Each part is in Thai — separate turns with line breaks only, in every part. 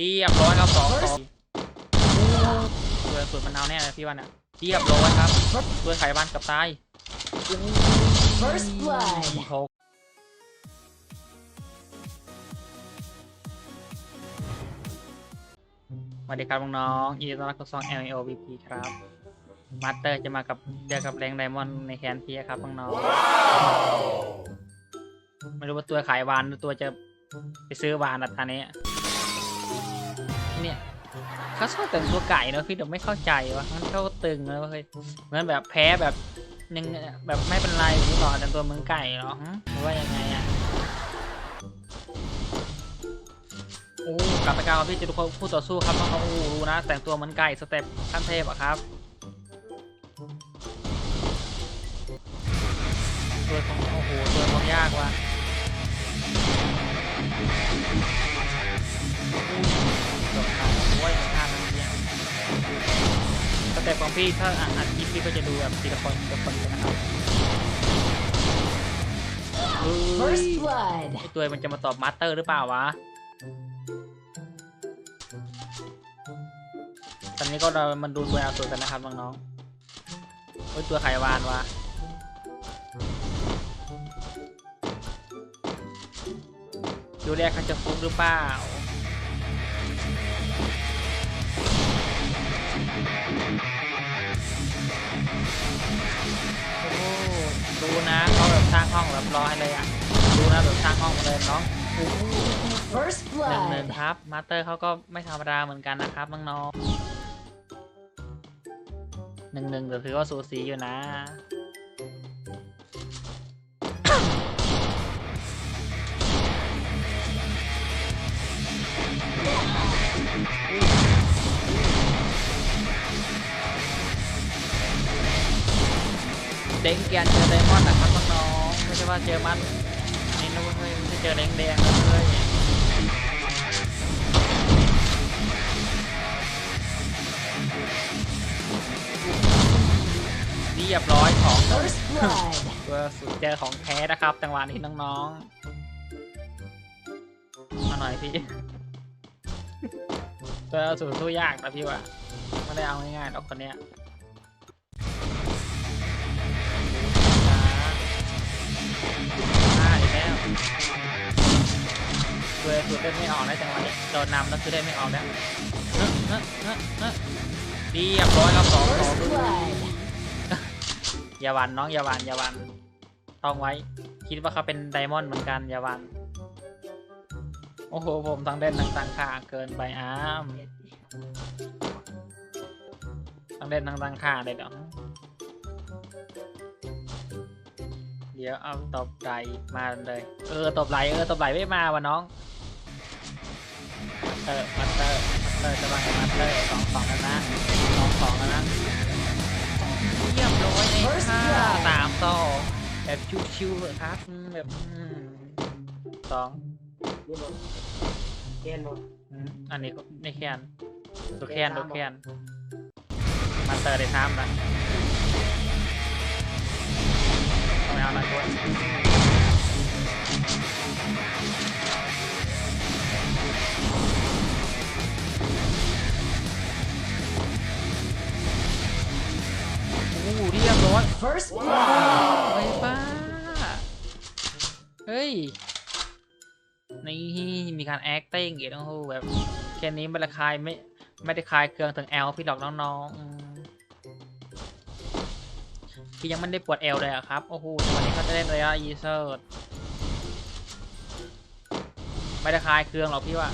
เรียบร้อยครับสองสองตัวสุดมันเอาแน่เลยพี่วันอะเรียบร้อยครับตัวไขบ้านกับตาย
First blood
สวัสดีครับน้องๆยินดีต้อนรับเข้าสู่ช่อง L O V P ครับ มาสเตอร์จะมากับเจอกับแรงไดมอนด์ในแคนพีครับน้องๆไม่รู้ว่าตัวขายวานหรือตัวจะไปซื้อวานอัตรานี้เน เขาชอบแต่งตัวไก่เนอะพี่เดี๋ยวไม่เข้าใจวะมันเขาตึงเลยว่าเฮ้ยเหมือนแบบแพ้แบบยังแบบไม่เป็นไรอย่างนี้หรอแต่งตัวเหมือนไก่หรอหรือว่ายังไงอะโอ้กลับไปกลางพี่จะดูคู่ต่อสู้ครับน้องเขาโอ้รู้นะแต่งตัวเหมือนไก่สเต็ปขั้นเทพอะครับตัวของโอ้โหตัวของยากว่ะ พี่ถ้าอ่านอ่านคลิปพี่ก็จะดูแบบทีละคนทีละคนกันนะครับเฮ้ย
First blood
ไอตัวมันจะมาตอบมาสเตอร์หรือเปล่าวะ ตอนนี้ก็เรามันดูตัวเอาตัวกันนะครับน้องๆโอ้ยตัวไขวานวะดูแรกเขาจะฟุกหรือเปล่า ดูนะเขาแบบสร้างห้องแบบรอให้เลยอะดูนะแบบสร้างห้องมาเลยน้องโอ้โห
First
หนึ่งหนึ่ง
blood
ครับมาสเตอร์เขาก็ไม่ธรรมดาเหมือนกันนะครับน้องๆหนึ่งหนึ่งเดี๋ยวถือว่าสูสีอยู่นะ ด้งเกียนเจอไดมอนด์นะครับน้องๆไม่ใช่ว่าเจอมันนี่นะเว้ยไม่ใช่เจอแดงแดงๆนะเลยเรียบร้อยของตัวสุดเจอของแท้นะครับจังหวะนี้น้องๆมาหน่อยพี่ตัวสุดสู้ยากนะพี่ว่าไม่ได้เอาง่ายๆหรอกคนเนี้ย ช้าอีกแล้วตัวสุดเล่นไม่ออกนะจังหวะนี้โดนนำแล้วคือเล่นไม่ออกแล้วเนอะเนอะเนอะเนอะเรียบร้อยครับสองสองอย่าหวันน้องอย่าหวันอย่าหวันต้องไว้ คิดว่าเขาเป็นไดมอนด์เหมือนกันอย่าหวันโอ้โห ผมทั้งเด่นทั้งต่างขาเกินไปอ้ามทั้งเด่นทั้งต่างขาเลยเดี๋ยว เดี๋ยวเอาตบไหลมาเลย เออตบไหลเออตบไหลไม่มาวะน้องมาเตอร์มาเตอร์มาเตอร์จะมากับมาเตอร์สองสองแล้วนะสองสองแล้วนะเรียบร้อยใน
First
ค่า
blood
สามต่อแบบชิวๆเลยครับอืมแบบอืมสอง
เกณฑ์หมด
อืมอันนี้ก็ไม่แคนดูแคนดูแคนมาเตอร์ได้ซ้ำนะ ไม่เอาหน่อยด้วยโอ้โหเรียบร้อย
First blood
ไปป้า เฮ้ย นี่มีการ acting อีกนะโอ้โหแบบแค่นี้ไม่ได้คลายไม่ไม่ได้คลายเครื่องถึงแอลพี่หรอกน้องๆ อืมพี่ยังไม่ได้ปวดเอลเลยอะครับ โอ้โหต่วันนี้เขาจะเล่นระยะยีเซอร์ไม่ได้คลายเครื่องหรอกพี่ว่า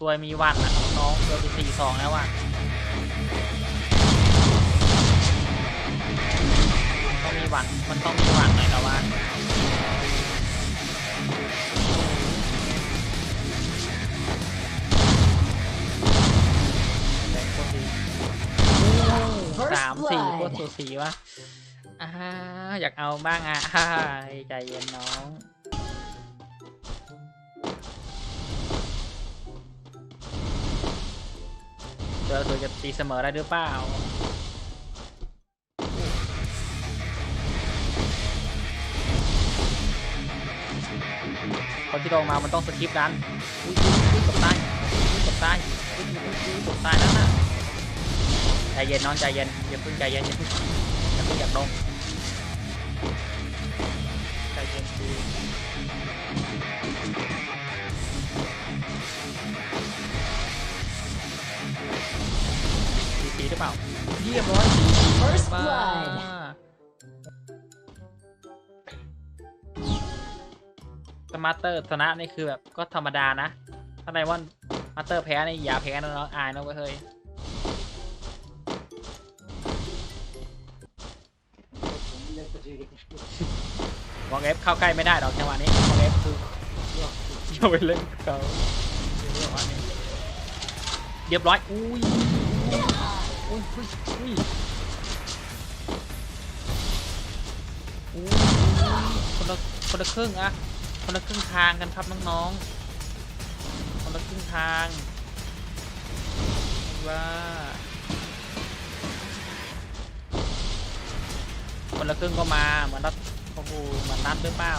ตัวมีวันนะน้องตัวที่สี่สองแล้วว่ะต้องมีวันมันต้องมีวันหน่อยนะว่า สามสี่โคตร
blood
สูสีวะอ่าอยากเอาบ้างอะอ่าใจเย็นน้องเจอตัวจะตีเสมอได้หรือเปล่าคนที่ลงมามันต้องสกิปนั้นอุ้ยอุ้ยอุ้ยกับตายตายนั่นน่ะใจ เย็นน้องใจเย็นอย่าเพิ่งใจเย็นอย่าเพิ่งอย่าเพิ่งอยากลงใจเย็นดีสีสีหรือเปล่าเรียบร้อยสี
First
บ้า
blood.
สมาร์เตอร์ชนะนี่คือแบบก็ธรรมดานะ ถ้าไดมอนมาสเตอร์แพ้นี่อย่าแพ้นะน้องอายนะเว้ยเฮ้ย วองเอฟเข้าใกล้ไม่ได้หรอกจังหวะนี้วองเอฟคืออย่าไปเล่นกับเขาจังวะนี้เรียบร้อยอุ้ยอุ้ยอุ้ยอุ้ยอุ้ยคนละคนละครึ่งอะคนละครึ่งทางกันครับน้องๆคนละครึ่งทางว่า คนละครึ่งก็มาเหมือนรัดโอ้โหเหมือนนัดหรือเปล่า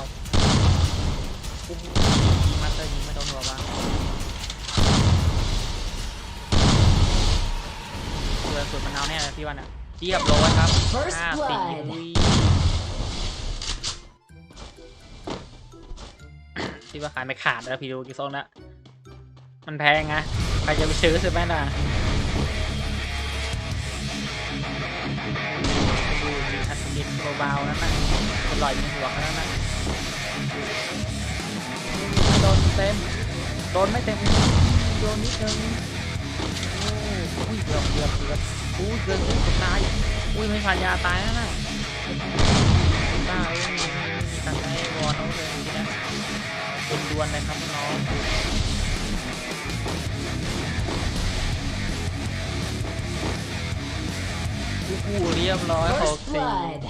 โอ้โหยิงมาเตอร์ยิงไม่โดนหัวบ้างเรือสุดมันเอาแน่เลยพี่วันอะเรียบร้อยครับ
First
ห้าสี่
blood
อุ้ยพี่ว่าขายไม่ขาดแล้วพี่ดูกี่โซนละมันแพงไงใครจะไปซื้อใช่ไหมล่ะ อัศวินเบาๆนั่นน่ะเป็นรอยมีหัวเขานั่นน่ะโดนเต็ม โดนไม่เต็ม โดนนิดนึงอ้อุ้ยเกือบเกือบเกือบอุ้ยเกือบเกือบตาย อุ้ยไม่ผ่านยาตายแล้วน่ะบ้าเอ้ยมีตังค์ให้วอนเอาเลยนะเป็นดวนเลยครับน้อง เรียบร้อยหก
First
สี่
blood.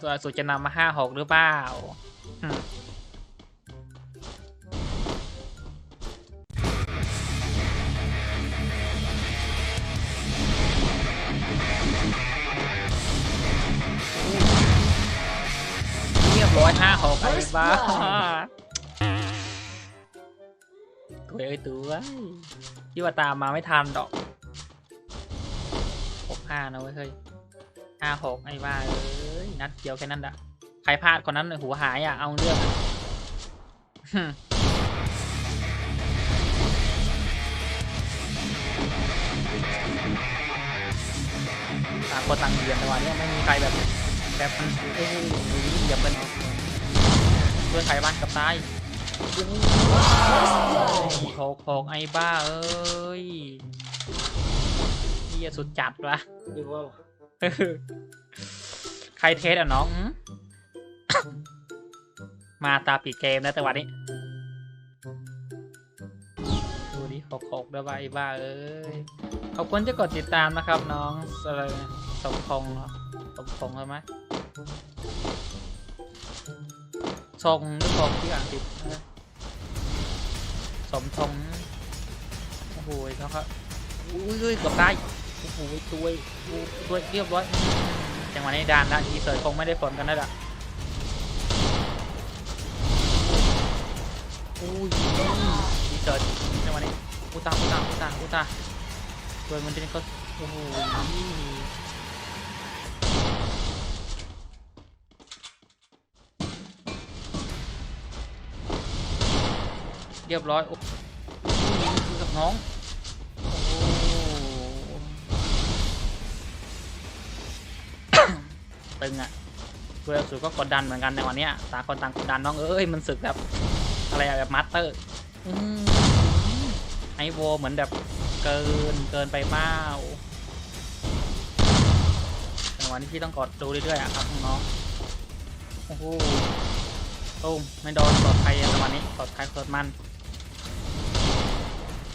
ตัวสุดจะนำมาห้าหกหรือเปล่าอืมเรียบร้อยห้าหกไอ้
First
บ้า
blood
ตัวเอ้ยตัวที่ว่าตามมาไม่ทันดอก ห้านะเว้ยเฮ้ยห้าหกไอ้บ้าเอ้ยนัดเดียวแค่นั้นแหละใครพลาดคนนั้นหัวหายอะเอาเรื่องต่างคนต่างเหยียบในวันนี้ไม่มีใครแบบแบบมันโอ้โหเหยียบกันเพื่อนใครบ้านกับตายโคกโคกไอ้บ้าเอ้ย ยสุดจัดวะใครเทสอะน้องหืมมาตาปิดเกมนะแต่วันนี้ ดูดิโคกโคกด้วยวะไอ้บ้าเอ้ย ขอบคุณที่กดติดตามนะครับน้องอะไรสมพงษ์เหรอสมพงษ์ใช่ไหมทรงหรือทรงที่อ่านผิดนะสมทงโอ้โหเขาครับอุ้ยอุ้ยเกับตาย โอ้โหตัวตัวเรียบร้อยจังหวะนี้ดานละทีเสิร์ชคงไม่ได้ผลกันแล้วล่ะอุ้ยทีเสิร์ชจังหวะนี้อุตาอุตาอุตาอุตาตัวมันจะนี่ก็โอ้โหเรียบร้อยโอ้โหดูกับน้อง ตึงอะเวลสุดก็กดดันเหมือนกันในวันเนี้ยต่างคนต่างกดดันน้องเอ้ยมันสึกแบบอะไรอะแบบมาสเตอร์อื้อหือไอโวเหมือนแบบเกินเกินไปเปล่าแต่วันนี้พี่ต้องกดดูเรื่อยๆอะครับน้องๆโอ้โหตุ้มไม่โดนปลอดภัยในวันนี้ปลอดภัยปลอดมัน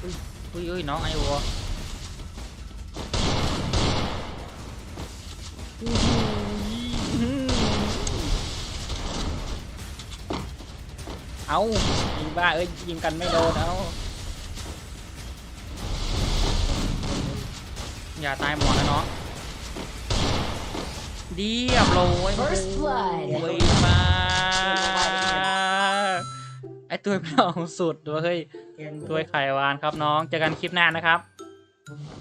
อุ้ยอุ้ยอุ้ยน้องไอโว เอาอีบ้าเอ้ยยิงกันไม่โดนเอาอย่าตายหมดนะเนาะเดียบโรย
First blood
โอ้ยมาไอตัวไม่เอาสุดด้วยเฮ้ยถ้วยไข่หวานครับน้องเจอกันคลิปหน้านะครับ
First